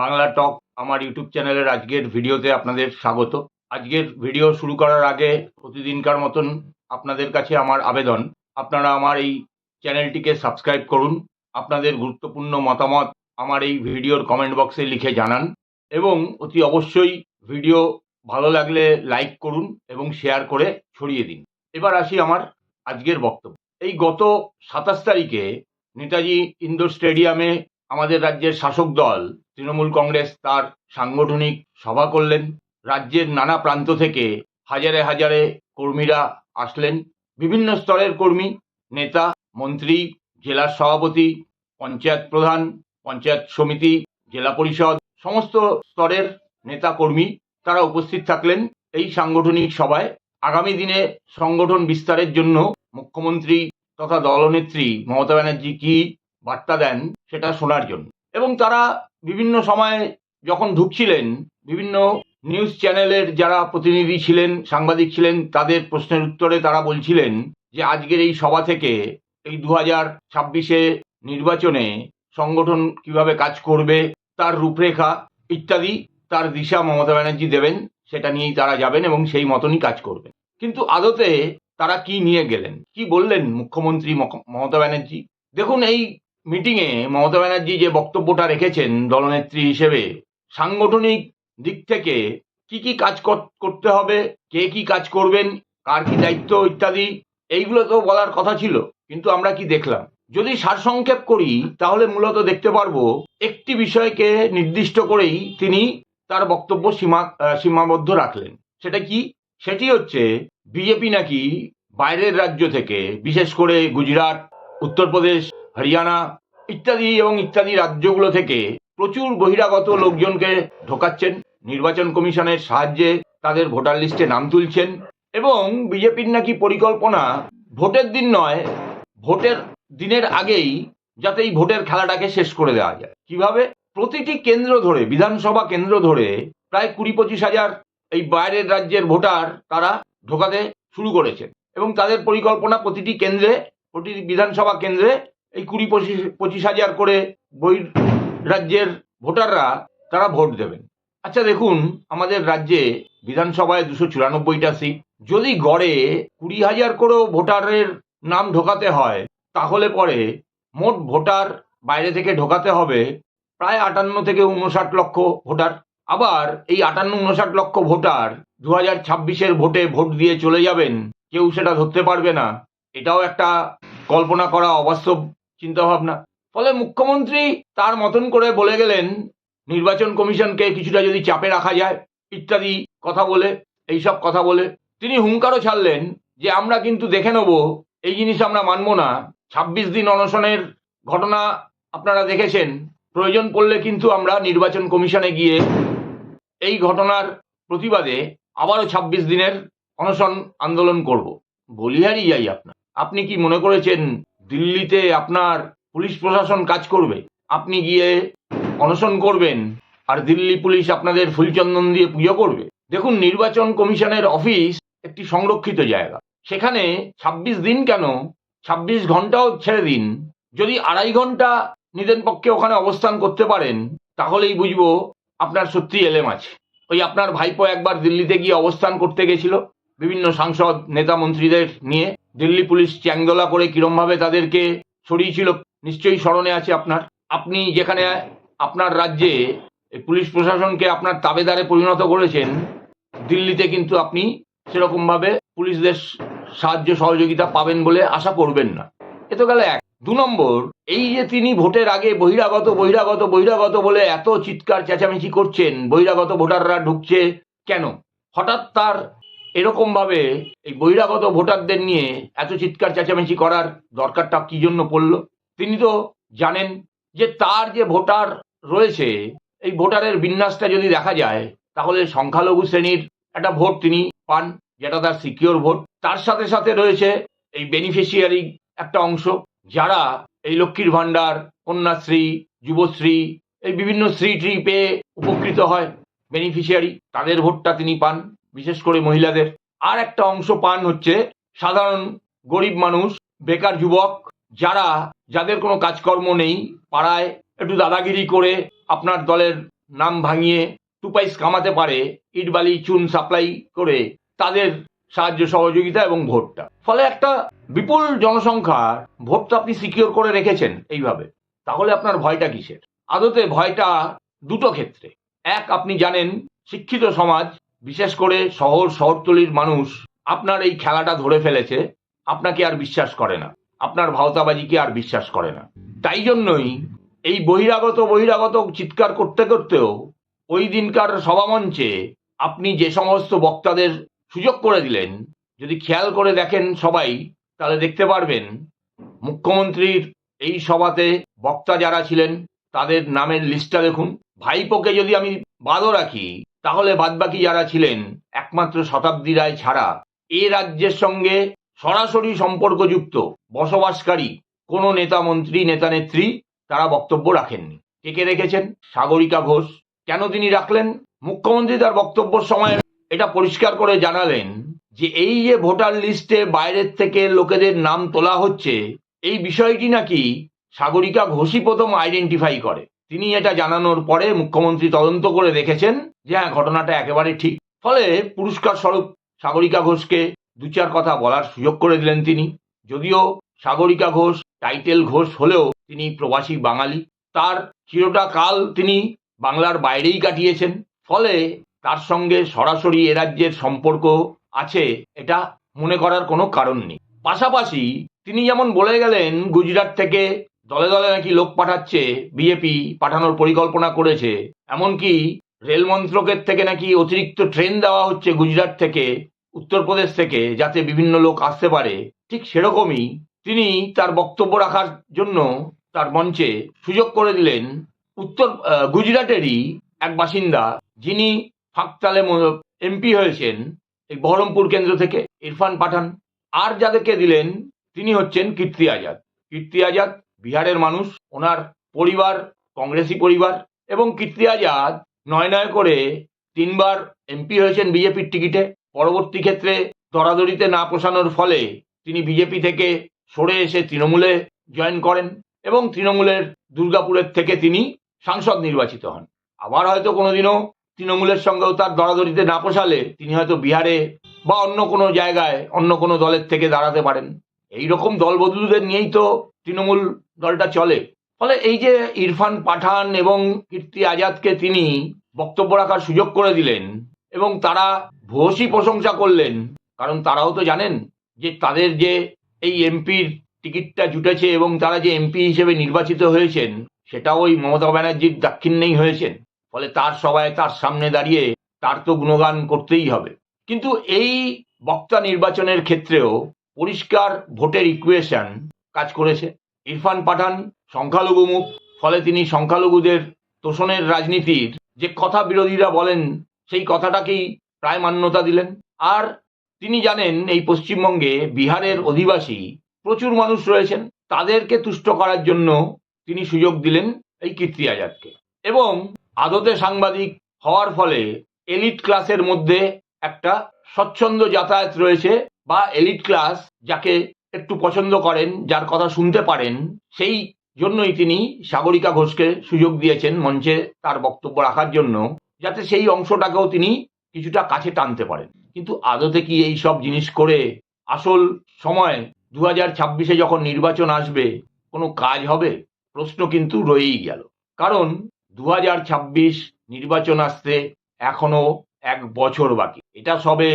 বাংলা টক আমার ইউটিউব চ্যানেলের আজকের ভিডিওতে আপনাদের স্বাগত। আজকের ভিডিও শুরু করার আগে প্রতিদিনকার মতন আপনাদের কাছে আমার আবেদন। আপনারা আমার এই চ্যানেলটিকে সাবস্ক্রাইব করুন, আপনাদের গুরুত্বপূর্ণ মতামত আমার এই ভিডিওর কমেন্ট বক্সে লিখে জানান এবং অতি অবশ্যই ভিডিও ভালো লাগলে লাইক করুন এবং শেয়ার করে ছড়িয়ে দিন। এবার আসি আমার আজকের বক্তব্য। এই গত সাতাশ তারিখে নেতাজি ইন্দোর স্টেডিয়ামে আমাদের রাজ্যের শাসক দল, তৃণমূল কংগ্রেস তার সাংগঠনিক সভা করলেন। রাজ্যের নানা প্রান্ত থেকে হাজারে হাজারে কর্মীরা আসলেন। বিভিন্ন স্তরের কর্মী, নেতা, মন্ত্রী জেলার সভাপতি, পঞ্চায়েত প্রধান, পঞ্চায়েত সমিতি, জেলা পরিষদ, সমস্ত স্তরের নেতা কর্মী তারা উপস্থিত থাকলেন এই সাংগঠনিক সভায়। আগামী দিনে সংগঠন বিস্তারের জন্য মুখ্যমন্ত্রী তথা দলনেত্রী মমতা ব্যানার্জি কি বার্তা দেন সেটা শোনার জন্য। এবং তারা বিভিন্ন সময়ে যখন ঢুকছিলেন, বিভিন্ন নিউজ চ্যানেলের যারা প্রতিনিধি ছিলেন, সাংবাদিক ছিলেন, তাদের প্রশ্নের উত্তরে তারা বলছিলেন যে, আজকের এই সভা থেকে এই দু হাজার ছাব্বিশে নির্বাচনে সংগঠন কীভাবে কাজ করবে, তার রূপরেখা ইত্যাদি তার দিশা মমতা ব্যানার্জি দেবেন, সেটা নিয়েই তারা যাবেন এবং সেই মতনই কাজ করবেন। কিন্তু আদতে তারা কি নিয়ে গেলেন? কি বললেন মুখ্যমন্ত্রী মমতা ব্যানার্জি? দেখুন, এই মিটিংয়ে মমতা ব্যানার্জি যে বক্তব্যটা রেখেছেন দলনেত্রী হিসেবে, সাংগঠনিক দিক থেকে কি কি কাজ কর- করতে হবে, কে কি কাজ করবেন, কার কি দায়িত্ব ইত্যাদি, এইগুলো তো বলার কথা ছিল, কিন্তু আমরা কি দেখলাম? যদি সারসংক্ষেপ করি, তাহলে মূলত দেখতে পারব একটি বিষয়কে নির্দিষ্ট করেই তিনি তার বক্তব্য সীমা সীমাবদ্ধ রাখলেন। সেটা কি? সেটি হচ্ছে বিজেপি নাকি বাইরের রাজ্য থেকে, বিশেষ করে গুজরাট, উত্তরপ্রদেশ হরিয়ানা ইত্যাদি এবং ইত্যাদি রাজ্যগুলো থেকে প্রচুর বহিরাগত লোকজনকে ঢোকাচ্ছেন। নির্বাচন কমিশনের সাহায্যে তাদের ভোটার লিস্টে নাম তুলছেন এবং বিজেপির নাকি পরিকল্পনা ভোটের দিন নয়, ভোটের দিনের আগেই যাতে এই ভোটের খেলাটাকে শেষ করে দেওয়া যায়। কীভাবে? প্রতিটি কেন্দ্র ধরে, বিধানসভা কেন্দ্র ধরে প্রায় কুড়ি পঁচিশ হাজার এই বাইরের রাজ্যের ভোটার তারা ঢোকাতে শুরু করেছেন এবং তাদের পরিকল্পনা প্রতিটি কেন্দ্রে, প্রতিটি বিধানসভা কেন্দ্রে এই কুড়ি পঁচিশ পঁচিশ হাজার করে বহির রাজ্যের ভোটাররা তারা ভোট দেবেন। আচ্ছা দেখুন, আমাদের রাজ্যে বিধানসভায় দুশো চুরানব্বইটা সিট। যদি গড়ে কুড়ি হাজার করেও ভোটারের নাম ঢোকাতে হয়, তাহলে পরে মোট ভোটার বাইরে থেকে ঢোকাতে হবে প্রায় আটান্ন থেকে উনষাট লক্ষ ভোটার। আবার এই আটান্ন, উনষাট লক্ষ ভোটার দু হাজার ছাব্বিশের ভোটে ভোট দিয়ে চলে যাবেন, কেউ সেটা ধরতে পারবে না। এটাও একটা কল্পনা করা অবাস্তব চিন্তাভাবনা। ফলে মুখ্যমন্ত্রী তার মতন করে বলে গেলেন, নির্বাচন কমিশনকে কিছুটা যদি চাপে রাখা যায়, ইত্যাদি কথা বলে, এইসব কথা বলে, তিনি হুঙ্কারও ছাড়লেন যে আমরা কিন্তু দেখে নেব, এই জিনিস আমরা মানব না। ছাব্বিশ দিন অনশনের ঘটনা আপনারা দেখেছেন, প্রয়োজন পড়লে কিন্তু আমরা নির্বাচন কমিশনে গিয়ে এই ঘটনার প্রতিবাদে আবারও ছাব্বিশ দিনের অনশন আন্দোলন করব। বলিহারই যাই আপনার। আপনি কি মনে করেছেন দিল্লিতে আপনার পুলিশ প্রশাসন কাজ করবে। আপনি গিয়ে অনশন করবেন আর দিল্লি পুলিশ আপনাদের ফুলচন্দন দিয়ে পুজো করবে। দেখুন, নির্বাচন কমিশনের অফিস একটি সংরক্ষিত জায়গা। সেখানে ২৬ দিন কেন? ২৬ ঘন্টাও ছেড়ে দিন। যদি আড়াই ঘণ্টা নিদেন পক্ষে ওখানে অবস্থান করতে পারেন, তাহলেই বুঝব আপনার সত্যি এলেম আছে। ওই আপনার ভাইপো একবার দিল্লিতে গিয়ে অবস্থান করতে গেছিল বিভিন্ন সাংসদ, নেতা, মন্ত্রীদের নিয়ে। দিল্লি পুলিশ চ্যাংদোলা করে কিরমভাবে তাদেরকে সরিয়েছিল নিশ্চয়ই স্মরণে আছে আপনার? আপনি যেখানে, আপনার রাজ্যে পুলিশ প্রশাসনকে আপনার তাবেদারে পরিণত করেছেন, দিল্লিতে কিন্তু আপনি সেরকমভাবে পুলিশদের সাহায্য সহযোগিতা পাবেন বলে আশা করবেন না। এ তো গেল এক। দু নম্বর, এই যে তিনি ভোটের আগে বহিরাগত বহিরাগত বহিরাগত বলে এত চিৎকার, চেঁচামেচি করছেন, বহিরাগত ভোটাররা ঢুকছে কেন? হঠাৎ তার এরকম ভাবে এই বহিরাগত ভোটারদের নিয়ে এত চিৎকার, চেঁচামেচি করার দরকারটা কি জন্য পড়ল? তিনি তো জানেন যে তার যে ভোটার রয়েছে, এই ভোটারের বিন্যাসটা যদি দেখা যায়, তাহলে সংখ্যালঘু শ্রেণির একটা ভোট তিনি পান, যেটা তার সিকিওর ভোট। তার সাথে সাথে রয়েছে এই বেনিফিশিয়ারি একটা অংশ, যারা এই লক্ষ্মীর ভাণ্ডার, কন্যাশ্রী, যুবশ্রী, এই বিভিন্ন শ্রী ট্রি পেয়ে উপকৃত হয়। বেনিফিশিয়ারি, তাদের ভোটটা তিনি পান। বিশেষ করে মহিলাদের। আর একটা অংশ পান হচ্ছে সাধারণ গরিব মানুষ, বেকার যুবক, যারা, যাদের কোনো কাজকর্ম নেই পাড়ায়, একটু দাদাগিরি করে আপনার দলের নাম ভাঙিয়ে টুপাইস কামাতে পারে, ইটবালি, চুন সাপ্লাই করে তাদের সাহায্য, সহযোগিতা এবং ভোটটা। ফলে একটা বিপুল জনসংখ্যার ভোটটা আপনি সিকিওর করে রেখেছেন এইভাবে। তাহলে আপনার ভয়টা কিসের? আদতে ভয়টা দুটো ক্ষেত্রে। এক, আপনি জানেন, শিক্ষিত সমাজ বিশেষ করে শহর শহরতলির মানুষ, আপনার এই খেলাটা ধরে ফেলেছে, আপনাকে আর বিশ্বাস করে না। আপনার ভাওতাবাজিকে আর বিশ্বাস করে না। তাই জন্যই এই বহিরাগত বহিরাগত চিৎকার করতে করতেও ওই দিনকার সভামঞ্চে আপনি যে সমস্ত বক্তাদের সুযোগ করে দিলেন, যদি খেয়াল করে দেখেন সবাই, তাহলে দেখতে পারবেন মুখ্যমন্ত্রীর এই সভাতে বক্তা যারা ছিলেন, তাদের নামের লিস্টটা দেখুন। ভাইপোকে যদি আমি বাদও রাখি তাহলে বাদবাকি যারা ছিলেন, একমাত্র শতাব্দী রায় ছাড়া, এ রাজ্যের সঙ্গে সরাসরি সম্পর্কযুক্ত, বসবাসকারী কোনো নেতা মন্ত্রী, নেতা নেত্রী তারা বক্তব্য রাখেননি। কে কে রেখেছেন? সাগরিকা ঘোষ। কেন তিনি রাখলেন? মুখ্যমন্ত্রী তার বক্তব্যের সময় এটা পরিষ্কার করে জানালেন যে এই যে ভোটার লিস্টে বাইরের থেকে লোকেদের নাম তোলা হচ্ছে, এই বিষয়টি নাকি সাগরিকা ঘোষই প্রথম আইডেন্টিফাই করে। তিনি এটা জানানোর পরে মুখ্যমন্ত্রী তদন্ত করে দেখেছেন যে হ্যাঁ ঘটনাটা একেবারে ঠিক। ফলে পুরস্কার স্বরূপ সাগরিকা ঘোষকে দু চার কথা বলার সুযোগ করে দিলেন তিনি। যদিও সাগরিকা ঘোষ, টাইটেল ঘোষ হলেও তিনি প্রবাসী বাঙালি। তার চিরটা কাল তিনি বাংলার বাইরেই কাটিয়েছেন। ফলে তার সঙ্গে সরাসরি এ রাজ্যের সম্পর্ক আছে এটা মনে করার কোনো কারণ নেই। পাশাপাশি তিনি যেমন বলে গেলেন, গুজরাট থেকে দলে দলে নাকি লোক পাঠাচ্ছে বিজেপি পাঠানোর পরিকল্পনা করেছে। এমনকি রেল মন্ত্রকের থেকে নাকি অতিরিক্ত ট্রেন দেওয়া হচ্ছে গুজরাট থেকে, উত্তরপ্রদেশ থেকে, যাতে বিভিন্ন লোক আসতে পারে। ঠিক সেরকমই তিনি তার বক্তব্য রাখার জন্য তার মঞ্চে সুযোগ করে দিলেন উত্তর গুজরাটেরই এক বাসিন্দা যিনি ফাঁকতালে এমপি হয়েছেন এই বহরমপুর কেন্দ্র থেকে, ইরফান পাঠান। আর যাদেরকে দিলেন তিনি হচ্ছেন কীর্তি আজাদ। কীর্তি আজাদ বিহারের মানুষ, ওনার পরিবার, কংগ্রেসি পরিবার এবং কীর্তি আজাদ নয় নয় করে তিনবার এমপি হয়েছেন বিজেপির টিকিটে। পরবর্তী ক্ষেত্রে দরাদরিতে না পোষানোর ফলে তিনি বিজেপি থেকে সরে এসে তৃণমূলে জয়েন করেন এবং তৃণমূলের দুর্গাপুরের থেকে তিনি সাংসদ নির্বাচিত হন। আবার হয়তো কোনোদিনও তৃণমূলের সঙ্গেও তার দরাদরিতে না পোষালে তিনি হয়তো বিহারে বা অন্য কোনো জায়গায়, অন্য কোনো দলের থেকে দাঁড়াতে পারেন। এই রকম নিয়েই তো তৃণমূল দলটা চলে। ফলে এই যে ইরফান পাঠান এবং কীর্তি আজাদকে তিনি বক্তব্য রাখার সুযোগ করে দিলেন এবং তারা ভূয়সী প্রশংসা করলেন, কারণ তারাও তো জানেন যে তাদের যে এই এমপির টিকিটটা জুটেছে এবং তারা যে এমপি হিসেবে নির্বাচিত হয়েছেন সেটা ওই মমতা ব্যানার্জির দাক্ষিণ্যেই হয়েছেন। ফলে তার সবাই তার সামনে দাঁড়িয়ে তার তো গুণগান করতেই হবে। কিন্তু এই বক্তা নির্বাচনের ক্ষেত্রেও পরিষ্কার ভোটের ইকুয়েশন কাজ করেছে। ইরফান পাঠান সংখ্যালঘু মুখ, ফলে তিনি সংখ্যালঘুদের তোষণের রাজনীতির যে কথা বিরোধীরা বলেন, সেই কথাটাকেই প্রায় মান্যতা দিলেন। আর তিনি জানেন, এই পশ্চিমবঙ্গে বিহারের অধিবাসী প্রচুর মানুষ রয়েছেন। তাদেরকে তুষ্ট করার জন্য তিনি সুযোগ দিলেন এই কীর্তি আজাদকে। এবং আদতে সাংবাদিক হওয়ার ফলে এলিট ক্লাসের মধ্যে একটা স্বচ্ছন্দ যাতায়াত রয়েছে বা এলিট ক্লাস যাকে একটু পছন্দ করেন, যার কথা শুনতে পারেন, সেই জন্যই তিনি সাগরিকা ঘোষকে সুযোগ দিয়েছেন মঞ্চে তার বক্তব্য রাখার জন্য, যাতে সেই অংশটাকেও তিনি কিছুটা কাছে টানতে পারেন। কিন্তু আদতে কি এই সব জিনিস করে আসল সময় দু হাজার ছাব্বিশে যখন নির্বাচন আসবে, কোনো কাজ হবে? প্রশ্ন কিন্তু রয়েই গেল। কারণ দু হাজার ছাব্বিশ নির্বাচন আসতে এখনও এক বছর বাকি। এটা সবে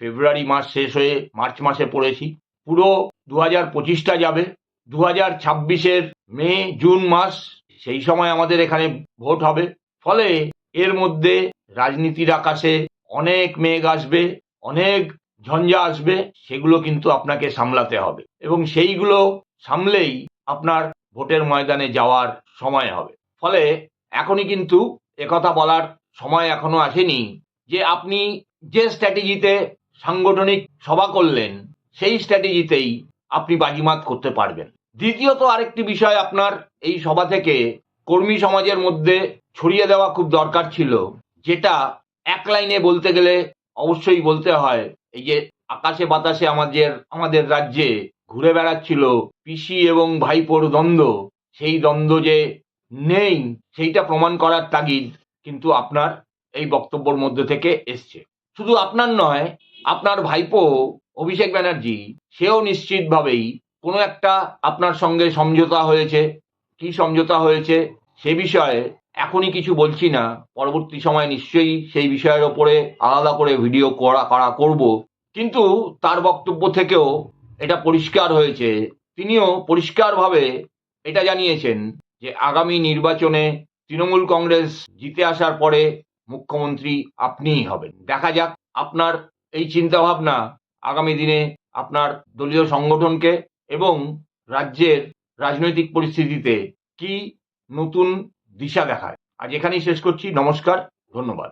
ফেব্রুয়ারি মাস শেষ হয়ে মার্চ মাসে পড়েছি। পুরো দু হাজার পঁচিশটা যাবে। দু হাজার ছাব্বিশের মে, জুন মাস সেই সময় আমাদের এখানে ভোট হবে। ফলে এর মধ্যে রাজনীতির আকাশে অনেক মেঘ আসবে, অনেক ঝঞ্ঝা আসবে, সেগুলো কিন্তু আপনাকে সামলাতে হবে। এবং সেইগুলো সামলেই আপনার ভোটের ময়দানে যাওয়ার সময় হবে। ফলে এখনই কিন্তু একথা বলার সময় এখনও আসেনি যে আপনি যে স্ট্র্যাটেজিতে সাংগঠনিক সভা করলেন, সেই স্ট্র্যাটেজিতেই আপনি বাজিমাত করতে পারবেন। দ্বিতীয়ত আরেকটি বিষয় আপনার, এই সভা থেকে কর্মী সমাজের মধ্যে ছড়িয়ে দেওয়া খুব দরকার ছিল, যেটা এক লাইনে বলতে গেলে অবশ্যই বলতে হয়, এই যে আকাশে বাতাসে আমাদের আমাদের রাজ্যে ঘুরে বেড়াচ্ছিল পিসি এবং ভাইপোর দ্বন্দ্ব, সেই দ্বন্দ্ব যে নেই, সেইটা প্রমাণ করার তাগিদ কিন্তু আপনার এই বক্তব্যর মধ্যে থেকে এসছে। শুধু আপনার নয় আপনার ভাইপো অভিষেক ব্যানার্জি, সেও নিশ্চিতভাবেই কোনো একটা আপনার সঙ্গে সমঝোতা হয়েছে। কি সমঝোতা হয়েছে সে বিষয়ে এখনই কিছু বলছি না। পরবর্তী সময় নিশ্চয়ই সেই বিষয়ের ওপরে আলাদা করে ভিডিও করা করা করব। কিন্তু তার বক্তব্য থেকেও এটা পরিষ্কার হয়েছে। তিনিও পরিষ্কারভাবে এটা জানিয়েছেন যে আগামী নির্বাচনে তৃণমূল কংগ্রেস জিতে আসার পরে মুখ্যমন্ত্রী আপনিই হবেন। দেখা যাক আপনার এই চিন্তা ভাবনা আগামী দিনে আপনার দলীয় সংগঠনকে এবং রাজ্যের রাজনৈতিক পরিস্থিতিতে কি নতুন দিশা দেখায়। আজ এখানেই শেষ করছি। নমস্কার, ধন্যবাদ।